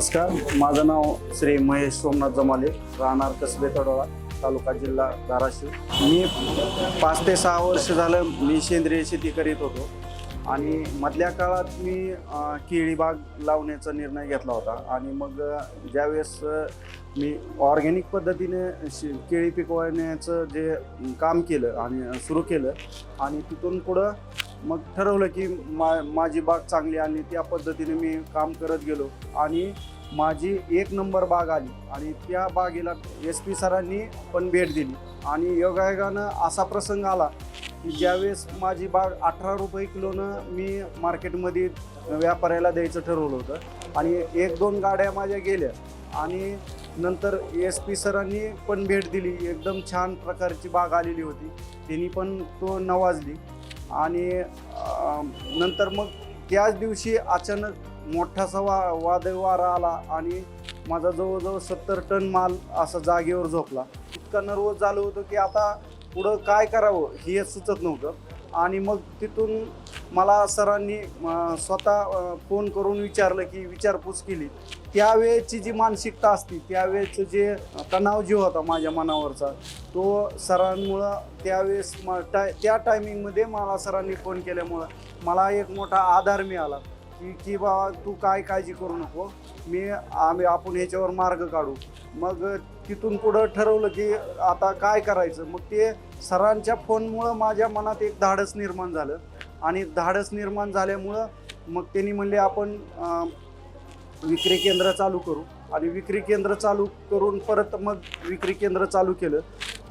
नमस्कार माझं नाव श्री महेश सोमनाथ जमाले राहणार कसबे तडोळा तालुका जिल्हा धाराशिव. मी पाच ते सहा वर्ष झालं मी सेंद्रिय शेती करीत होतो आणि मधल्या काळात मी केळी बाग लावण्याचा निर्णय घेतला होता आणि मग ज्यावेळेस मी ऑर्गॅनिक पद्धतीने शे- केळी पिकवण्याचं जे काम केलं आणि सुरू केलं आणि तिथून पुढं मग ठरवलं की मा माझी बाग चांगली आणि त्या पद्धतीने मी काम करत गेलो. आणि माझी एक नंबर बाग आली आणि त्या बागेला एस पी सरांनी पण भेट दिली. आणि योगायोगानं असा प्रसंग आला की ज्यावेळेस माझी बाग अठरा रुपये किलोनं मी मार्केटमध्ये व्यापाऱ्याला द्यायचं ठरवलं होतं. आणि एक दोन गाड्या माझ्या गेल्या आणि नंतर एस पी सरांनी पण भेट दिली. एकदम छान प्रकारची बाग आलेली होती. त्यांनी पण तो नवाजली. आणि नंतर मग त्याच दिवशी अचानक मोठासा वा वादळ वारा आला आणि माझा जवळजवळ सत्तर टन माल असा जागेवर झोपला. इतका नर्वस झालं होतं की आता पुढं काय करावं हे सुचत नव्हतं. आणि मग तिथून मला सरांनी स्वतः फोन करून विचारलं की विचारपूस केली. त्यावेळेची जी मानसिकता असती त्यावेळेचं जे तणाव जे होता माझ्या मनावरचा तो सरांमुळं त्यावेळेस म टाय त्या टायमिंगमध्ये मला सरांनी फोन केल्यामुळं मला एक मोठा आधार मिळाला की की बाबा तू काय काळजी करू नको मी आम्ही आपण ह्याच्यावर मार्ग काढू. मग तिथून पुढं ठरवलं की आता काय करायचं? मग ते सरांच्या फोनमुळं माझ्या मनात एक धाडस निर्माण झालं. आणि धाडस निर्माण झाल्यामुळं मग त्यांनी म्हणले आपण विक्री केंद्र चालू करू. आणि विक्री केंद्र चालू करून परत मग विक्री केंद्र चालू केलं.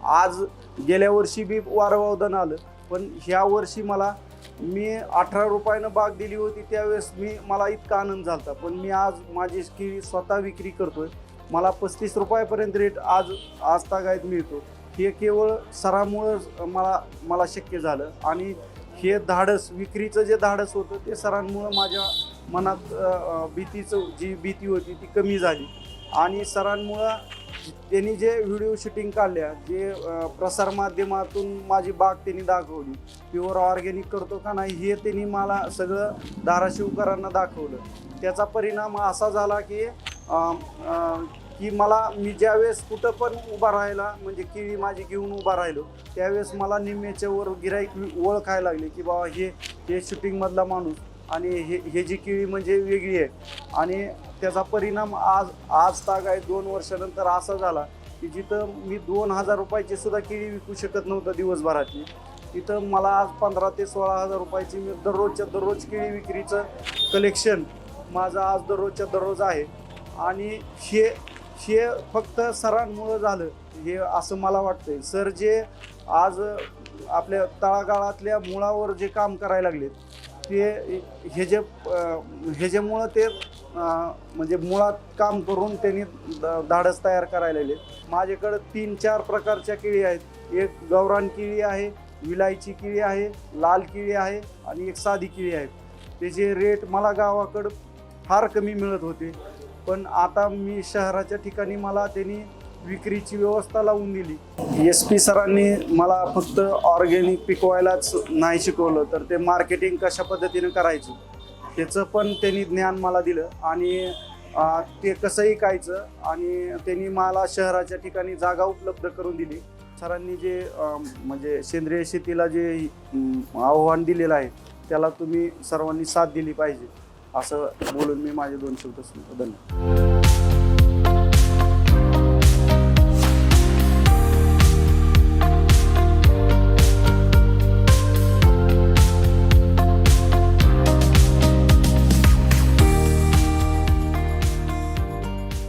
आज गेल्या वर्षी बी वारवावदन आलं पण ह्या वर्षी मला मी अठरा रुपयानं बाग दिली होती त्यावेळेस मी मला इतका आनंद झाला पण मी आज माझी केळी स्वतः विक्री करतोय मला पस्तीस रुपयापर्यंत रेट आज आज तागायत मिळतो. हे केवळ सरामुळं मला मला शक्य झालं. आणि हे धाडस विक्रीचं जे धाडस होतं ते सरांमुळं माझ्या मनात भीतीचं जी भीती होती ती कमी झाली. आणि सरांमुळं त्यांनी जे व्हिडिओ शूटिंग काढल्या जे प्रसारमाध्यमातून माझी बाग त्यांनी दाखवली प्युअर ऑर्गॅनिक करतो का नाही हे त्यांनी मला सगळं धाराशिवकरांना दाखवलं. त्याचा परिणाम असा झाला की की मला मी ज्यावेळेस कुठं पण उभा राहायला म्हणजे केळी माझी घेऊन उभा राहिलो त्यावेळेस मला निम्म्याच्या वर गिराईक ओळखायला लागले की बाबा हे हे शूटिंगमधला माणूस आणि हे हे जी केळी म्हणजे वेगळी आहे. आणि त्याचा परिणाम आज आज ताग आहे दोन वर्षानंतर असा झाला की जिथं मी दोन हजार रुपयाची सुद्धा केळी विकू शकत नव्हतं दिवसभराची. तिथं मला आज पंधरा ते सोळा हजार रुपयाची मी दररोजच्या दररोज केळी विक्रीचं कलेक्शन माझं आज दररोजच्या दररोज आहे. आणि हे हे फक्त सरांमुळं झालं हे असं मला वाटतंय. सर जे आज आपल्या तळागाळातल्या मुळावर जे काम करायला लागलेत ते हे जे ह्याच्यामुळं ते म्हणजे मुळात काम करून त्यांनी धाडस तयार करायला लागले माझ्याकडं तीन चार प्रकारच्या केळी आहेत. एक गौरान केळी आहे विलायची केळी आहे लाल केळी आहे आणि एक साधी केळी आहे. त्याचे रेट मला गावाकडं फार कमी मिळत होते. पण आता मी शहराच्या ठिकाणी मला त्यांनी विक्रीची व्यवस्था लावून दिली. एस पी सरांनी मला फक्त ऑर्गॅनिक पिकवायलाच नाही शिकवलं तर ते मार्केटिंग कशा पद्धतीनं करायचं त्याचं पण त्यांनी ज्ञान मला दिलं आणि ते कसंही कायचं आणि त्यांनी मला शहराच्या ठिकाणी जागा उपलब्ध करून दिली. सरांनी जे म्हणजे सेंद्रिय शेतीला जे आव्हान दिलेलं आहे त्याला तुम्ही सर्वांनी साथ दिली पाहिजे. असं बोलून मी माझे दोन शब्द धन्यवाद.